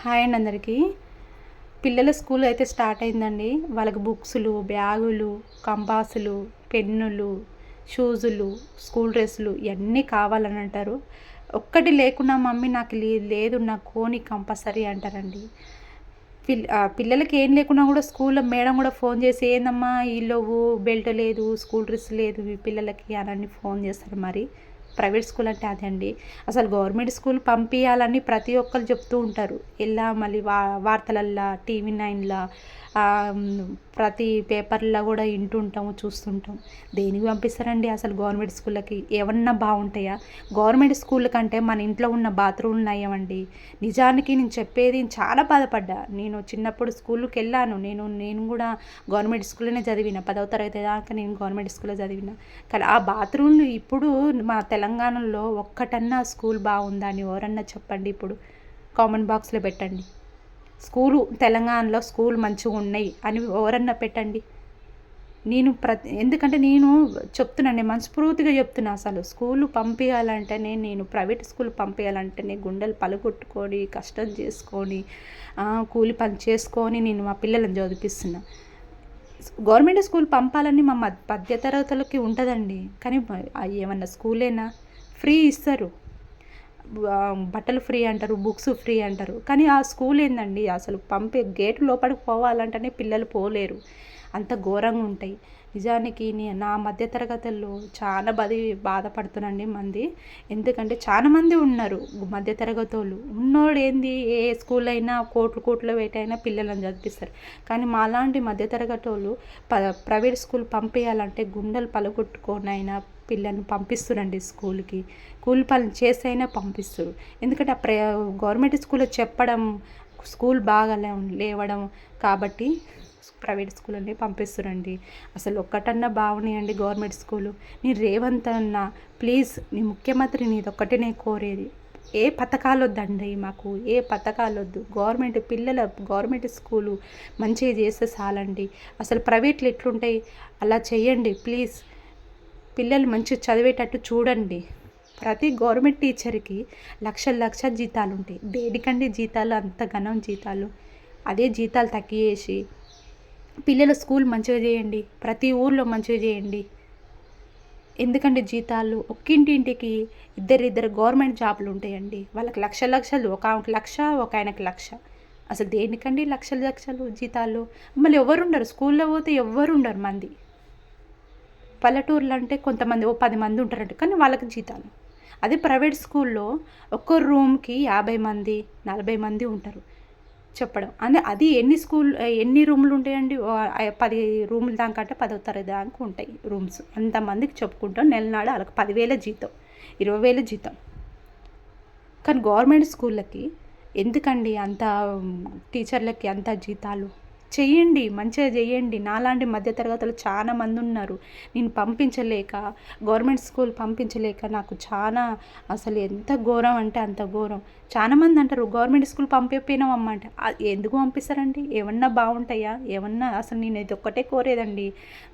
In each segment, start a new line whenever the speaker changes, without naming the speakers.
Hi అండి అందరికీ. పిల్లల స్కూల్ అయితే స్టార్ట్ అయిందండి. వాళ్ళకి బుక్స్లు బ్యాగులు కంపాసులు పెన్నులు షూజులు స్కూల్ డ్రెస్సులు ఇవన్నీ కావాలని అంటారు. ఒక్కటి లేకున్నా మమ్మీ నాకు లేదు నా కోని కంపల్సరీ అంటారండి. పిల్ పిల్లలకి ఏం లేకున్నా కూడా స్కూల్లో మేడం కూడా ఫోన్ చేసి ఏందమ్మా ఈ లోవు బెల్ట్ లేదు స్కూల్ డ్రెస్ లేదు మీ పిల్లలకి అని ఫోన్ చేస్తారు మరి. ప్రైవేట్ స్కూల్ అంటే అదే అండి. అసలు గవర్నమెంట్ స్కూల్ పంపించాలని ప్రతి ఒక్కరు చెప్తూ ఉంటారు. ఇలా మళ్ళీ వా వార్తలల్లో టీవీ నైన్లో ప్రతి పేపర్లో కూడా వింటుంటాము చూస్తుంటాం. దేనికి పంపిస్తారండి అసలు గవర్నమెంట్ స్కూళ్ళకి? ఏమన్నా బాగుంటాయా? గవర్నమెంట్ స్కూల్ కంటే మన ఇంట్లో ఉన్న బాత్రూమ్లు నయ్యమండి నిజానికి నేను చెప్పేది చాలా బాధపడ్డా. నేను చిన్నప్పుడు స్కూల్కి వెళ్ళాను. నేను నేను కూడా గవర్నమెంట్ స్కూల్లోనే చదివిన. పదవ తరగతి దాకా నేను గవర్నమెంట్ స్కూల్లో చదివిన. కానీ ఆ బాత్రూమ్లు ఇప్పుడు మా తెలంగాణలో ఒక్కటన్నా స్కూల్ బాగుందా అని ఎవరన్నా చెప్పండి ఇప్పుడు? కామెంట్ బాక్స్లో పెట్టండి. స్కూలు తెలంగాణలో స్కూల్ మంచిగా ఉన్నాయి అని ఎవరన్నా పెట్టండి. నేను ప్రతి ఎందుకంటే నేను చెప్తున్నాను మనస్ఫూర్తిగా చెప్తున్నా అసలు. స్కూల్ పంపించాలంటేనే నేను ప్రైవేట్ స్కూల్ పంపించాలంటేనే గుండెలు పలుగొట్టుకొని కష్టం చేసుకొని కూలి పని చేసుకొని నేను మా పిల్లలను చదివిస్తున్నా గవర్నమెంట్ స్కూల్ పంపాలని మా మధ్య తరగతులకి ఉంటుందండి. కానీ ఏమన్నా స్కూలేనా? ఫ్రీ ఇస్తారు. బట్టలు ఫ్రీ అంటారు బుక్స్ ఫ్రీ అంటారు. కానీ ఆ స్కూల్ ఏందండి? అసలు పంపే గేట్ లోపలికి పోవాలంటేనే పిల్లలు పోలేరు. అంత ఘోరంగా ఉంటాయి. నిజానికి నా మధ్య తరగతుల్లో చాలా బది బాధపడుతున్నాండి మంది. ఎందుకంటే చాలామంది ఉన్నారు. మధ్య తరగతి వాళ్ళు ఉన్నోడు ఏంది? ఏ స్కూల్ అయినా కోట్లు కోట్లు వేటైనా పిల్లలను చదివిస్తారు. కానీ మాలాంటి మధ్య తరగతి వాళ్ళు ప ప్రైవేట్ స్కూల్ పంపించాలంటే గుండెలు పలగొట్టుకొని అయినా పిల్లల్ని పంపిస్తురండి స్కూల్కి. కూలి పనులు చేసైనా పంపిస్తారు. ఎందుకంటే ఆ ప్ర గవర్నమెంట్ స్కూల్లో చెప్పడం స్కూల్ బాగా లేవడం కాబట్టి ప్రైవేట్ స్కూల్ అన్నీ పంపిస్తురండి. అసలు ఒక్కటన్నా బాగున్నాయండి గవర్నమెంట్ స్కూలు. నీ రేవంత్ అన్న ప్లీజ్ నీ ముఖ్యమంత్రి నీది ఒక్కటే నేను కోరేది. ఏ పథకాలు వద్దండి మాకు ఏ పథకాలు వద్దు గవర్నమెంట్ పిల్లల గవర్నమెంట్ స్కూలు మంచిగా చేస్తే చాలండి. అసలు ప్రైవేట్లు ఎట్లుంటాయి? అలా చేయండి ప్లీజ్. పిల్లలు మంచిగా చదివేటట్టు చూడండి. ప్రతి గవర్నమెంట్ టీచర్కి లక్షల లక్ష జీతాలు ఉంటాయి దేనికండి జీతాలు? అంత ఘనం జీతాలు. అదే జీతాలు తగ్గియేసి పిల్లల స్కూల్ మంచిగా చేయండి ప్రతి ఊర్లో మంచిగా చేయండి. ఎందుకంటే జీతాలు ఒక్కింటింటికి ఇద్దరిద్దరు గవర్నమెంట్ జాబులు ఉంటాయండి. వాళ్ళకి లక్ష లక్షలు ఒక ఆమెకి లక్ష ఒక ఆయనకి లక్ష. అసలు దేనికండి లక్షల లక్షలు జీతాలు? మళ్ళీ ఎవరు ఉండరు స్కూల్లో పోతే ఎవరుండరు మంది? పల్లెటూర్లు అంటే కొంతమంది ఓ పది మంది ఉంటారంట కానీ వాళ్ళకి జీతాలు. అదే ప్రైవేట్ స్కూల్లో ఒక్క రూమ్కి యాభై మంది నలభై మంది ఉంటారు. చెప్పడం. అంటే అది ఎన్ని స్కూల్ ఎన్ని రూములు ఉంటాయండి? పది రూముల దాకా అంటే పదో తరగతి దాకా ఉంటాయి రూమ్స్. అంతమందికి చెప్పుకుంటాం. నెలనాడు వాళ్ళకి పదివేల జీతం ఇరవై వేల జీతం. కానీ గవర్నమెంట్ స్కూళ్ళకి ఎందుకండి అంత టీచర్లకి అంత జీతాలు? చెయ్యండి మంచిగా చెయ్యండి. నాలాంటి మధ్యతరగతులు చాలా మంది ఉన్నారు. నేను పంపించలేక గవర్నమెంట్ స్కూల్ పంపించలేక నాకు చాలా అసలు ఎంత ఘోరం అంటే అంత ఘోరం. చాలా మంది అంటారు గవర్నమెంట్ స్కూల్ పంపించినామమ్మ అంటే. ఎందుకు పంపిస్తారండి? ఏమన్నా బాగుంటాయా? ఏమన్నా అసలు నేను ఇది ఒక్కటే కోరేదండి.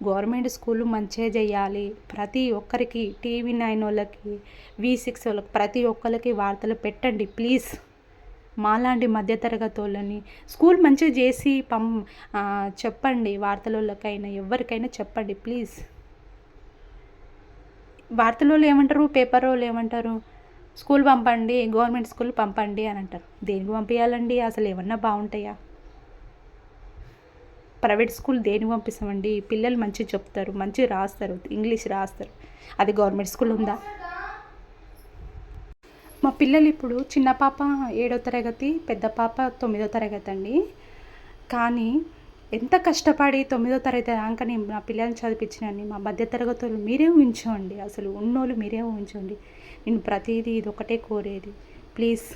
గవర్నమెంట్ స్కూల్ మంచిగా చేయాలి ప్రతి ఒక్కరికి టీవీ నైన్ వాళ్ళకి వి సిక్స్ వాళ్ళకి ప్రతి ఒక్కరికి వార్తలు పెట్టండి ప్లీజ్. మాలాంటి మధ్యతరగతి వాళ్ళని స్కూల్ మంచిగా చేసి పం చెప్పండి వార్తలకైనా ఎవరికైనా చెప్పండి ప్లీజ్. వార్తలలో ఏమంటారు పేపర్ వాళ్ళు ఏమంటారు? స్కూల్ పంపండి గవర్నమెంట్ స్కూల్ పంపండి అని అంటారు. దేనికి పంపించాలండి అసలు ఏమన్నా బాగుంటాయా? ప్రైవేట్ స్కూల్ దేనికి పంపిస్తామండి? పిల్లలు మంచిగా చెప్తారు మంచిగా రాస్తారు ఇంగ్లీష్ రాస్తారు. అది గవర్నమెంట్ స్కూల్ ఉందా? మా పిల్లలు ఇప్పుడు చిన్న పాప ఏడో తరగతి పెద్ద పాప తొమ్మిదో తరగతి అండి. కానీ ఎంత కష్టపడి తొమ్మిదో తరగతి దాకా నేను మా పిల్లల్ని చదివించినని మా మధ్య తరగతులు మీరే ఊహించండి. అసలు ఉన్నోళ్ళు మీరే ఊహించండి. నేను ప్రతిదీ ఇది ఒకటే కోరేది. ప్లీజ్.